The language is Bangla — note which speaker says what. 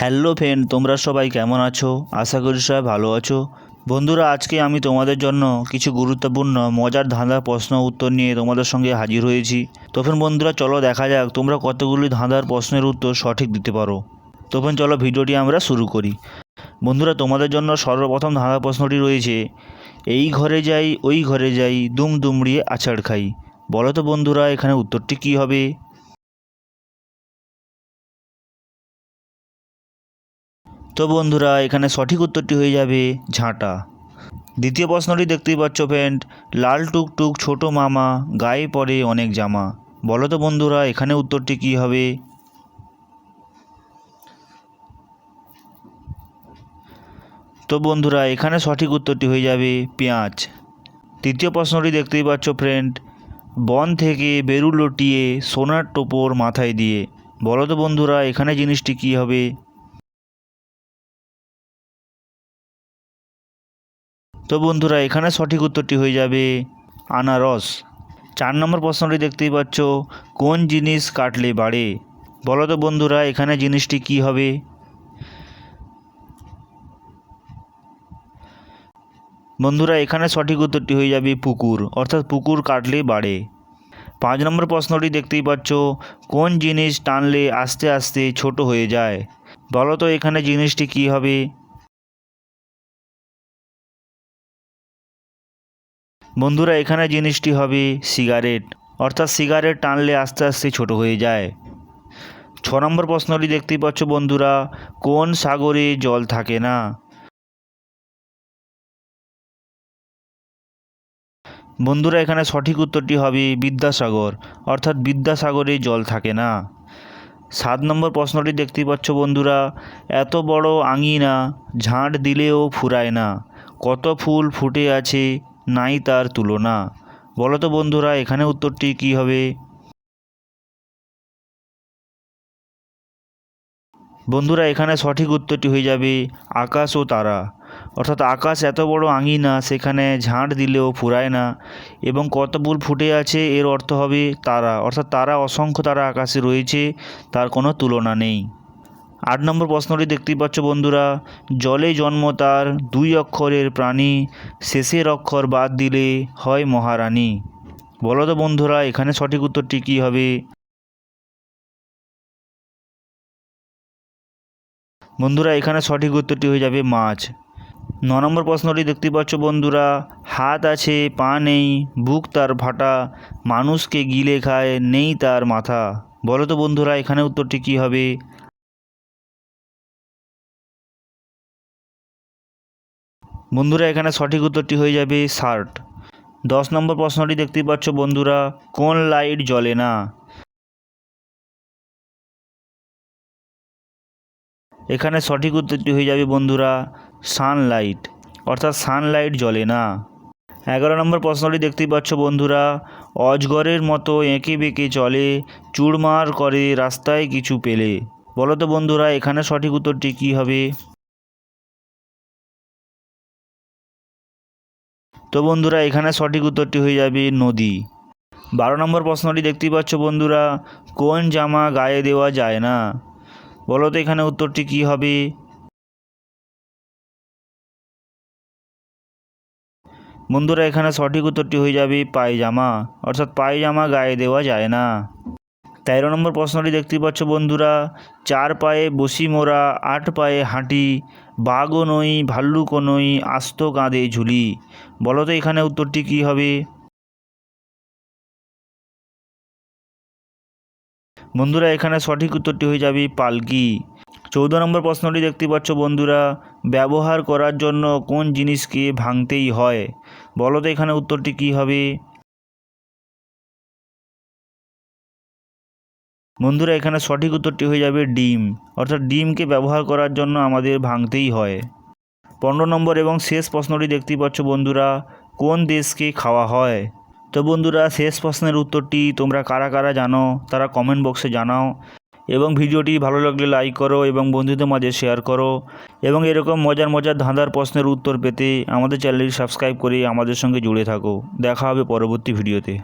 Speaker 1: হ্যালো ফ্রেন্ড, তোমরা সবাই কেমন আছো? আশা করি সবাই ভালো আছো। বন্ধুরা, আজকে আমি তোমাদের জন্য কিছু গুরুত্বপূর্ণ, মজার, ধাঁধার প্রশ্ন উত্তর নিয়ে তোমাদের সঙ্গে হাজির হয়েছি। তো ফ্রেন্ড বন্ধুরা, চলো দেখা যাক তোমরা কতগুলি ধাঁধার প্রশ্নের উত্তর সঠিক দিতে পারো। তো ফ্রেন্ড, চলো ভিডিওটি আমরা শুরু করি। বন্ধুরা, তোমাদের জন্য সর্বপ্রথম ধাঁধার প্রশ্নটি রয়েছে, এই ঘরে যাই, ওই ঘরে যাই, দুম দুমড়িয়ে আছাড় খাই। বলো তো বন্ধুরা, এখানে উত্তরটি কী হবে? তো বন্ধুরা, এখানে সঠিক উত্তরটি হয়ে যাবে ঝাঁটা। দ্বিতীয় প্রশ্নটি দেখতেই পাচ্ছ ফ্রেন্ড লাল টুকটুক ছোট মামা, গায়ে পড়ে অনেক জামা। বলো তো বন্ধুরা, এখানে উত্তরটি কী হবে? তো বন্ধুরা, এখানে সঠিক উত্তরটি হয়ে যাবে পেঁয়াজ। তৃতীয় প্রশ্নটি দেখতেই পাচ্ছ ফ্রেন্ড বন থেকে বেরু লটিয়ে সোনার টোপর মাথায় দিয়ে। বলো তো বন্ধুরা, এখানে জিনিসটি কী হবে? তো বন্ধুরা, এখানে সঠিক উত্তরটি হয়ে যাবে আনারস। চার নম্বর প্রশ্নটি দেখতেই পাচ্ছ, কোন জিনিস কাটলে বাড়ে? বলো তো বন্ধুরা, এখানে জিনিসটি কি হবে? বন্ধুরা, এখানে সঠিক উত্তরটি হয়ে যাবে পুকুর, অর্থাৎ পুকুর কাটলে বাড়ে। পাঁচ নম্বর প্রশ্নটি দেখতেই পাচ্ছ, কোন জিনিস টানলে আস্তে আস্তে ছোট হয়ে যায়? বলো তো, এখানে জিনিসটি কি হবে? বন্ধুরা, এখানে জিনিসটি হবে সিগারেট। অর্থাৎ সিগারেট টানলে আস্তে আস্তে ছোট হয়ে যায়। ছ নম্বর প্রশ্নটি দেখতেই পাচ্ছ বন্ধুরা, কোন সাগরে জল থাকে না? বন্ধুরা, এখানে সঠিক উত্তরটি হবে বিদ্যাসাগর। অর্থাৎ বিদ্যাসাগরে জল থাকে না। সাত নম্বর প্রশ্নটি দেখতেই পাচ্ছ বন্ধুরা, এত বড় আঙিনা ঝাঁট দিলেও ফুরায় না। কত ফুল ফুটে আছে নাই তার তুলনা। বলো তো বন্ধুরা, এখানে উত্তরটি কী হবে? বন্ধুরা, এখানে সঠিক উত্তরটি হয়ে যাবে, আকাশ ও তারা। অর্থাৎ আকাশ এত বড় আঙিনা সেখানে ঝাঁট দিলেও ফুরায় না, এবং কত ফুল ফুটে আছে, এর অর্থ হবে তারা। অর্থাৎ তারা, অসংখ্য তারা আকাশে রয়েছে, তার কোনো তুলনা নেই। আট নম্বর প্রশ্নটি দেখতেই পাচ্ছ বন্ধুরা। জলে জন্ম তার দুই অক্ষরের প্রাণী, শেষের অক্ষর বাদ দিলে হয় মহারানী। বলো তো বন্ধুরা, এখানে সঠিক উত্তরটি কী হবে? বন্ধুরা, এখানে সঠিক উত্তরটি হয়ে যাবে মাছ। ন নম্বর প্রশ্নটি দেখতে পাচ্ছ বন্ধুরা, হাত আছে, পা নেই, বুক তার ফাটা মানুষকে গিলে খায়, নেই তার মাথা। বলো তো বন্ধুরা, এখানে উত্তরটি কী হবে? বন্ধুরা, এখানে সঠিক উত্তরটি হয়ে যাবে শার্ট দশ নম্বর প্রশ্নটি দেখতেই পাচ্ছ বন্ধুরা, কোন লাইট জ্বলে না? এখানে সঠিক উত্তরটি হয়ে যাবে বন্ধুরা, সানলাইট, অর্থাৎ সানলাইট জ্বলে না। এগারো নম্বর প্রশ্নটি দেখতেই পাচ্ছ বন্ধুরা, অজগরের মতো এঁকে বেঁকে চলে চুড়মার করে রাস্তায় কিছু পেলে। বলো তো বন্ধুরা, এখানে সঠিক উত্তরটি কী হবে? তো বন্ধুরা, এখানে সঠিক উত্তরটি হয়ে যাবে নদী। বারো নম্বর প্রশ্নটি দেখতেই পাচ্ছ বন্ধুরা, কোন জামা গায়ে দেওয়া যায় না? বলো তো এখানে উত্তরটি কী হবে? বন্ধুরা, এখানে সঠিক উত্তরটি হয়ে যাবে পায়জামা, অর্থাৎ পায়জামা গায়ে দেওয়া যায় না। তেরো নম্বর প্রশ্নটি দেখতেই পাচ্ছ বন্ধুরা, চার পায়ে বসি মোরা আট পায়ে হাঁটি, বাঘও নই, ভাল্লুকও নই, আস্ত কাঁধে ঝুলি। বলো তো এখানে উত্তরটি কী হবে? বন্ধুরা, এখানে সঠিক উত্তরটি হয়ে যাবে পালকি। চৌদ্দ নম্বর প্রশ্নটি দেখতে পাচ্ছ বন্ধুরা, ব্যবহার করার জন্য কোন জিনিসকে ভাঙতেই হয়? বলো তো এখানে উত্তরটি কী হবে? বন্ধুরা, এখানে সঠিক উত্তরটি হয়ে যাবে ডিম। অর্থাৎ ডিমকে ব্যবহার করার জন্য আমাদের ভাঙতেই হয়। পনেরো নম্বর এবং শেষ প্রশ্নটি দেখতেই পাচ্ছ বন্ধুরা, কোন দেশকে খাওয়া হয়? তো বন্ধুরা, শেষ প্রশ্নের উত্তরটি তোমরা কারা কারা জানো, তারা কমেন্ট বক্সে জানাও এবং ভিডিওটি ভালো লাগলে লাইক করো এবং বন্ধুদের মাঝে শেয়ার করো এবং এরকম মজার মজার ধাঁধার প্রশ্নের উত্তর পেতে আমাদের চ্যানেলটি সাবস্ক্রাইব করে আমাদের সঙ্গে জুড়ে থাকো। দেখা হবে পরবর্তী ভিডিওতে।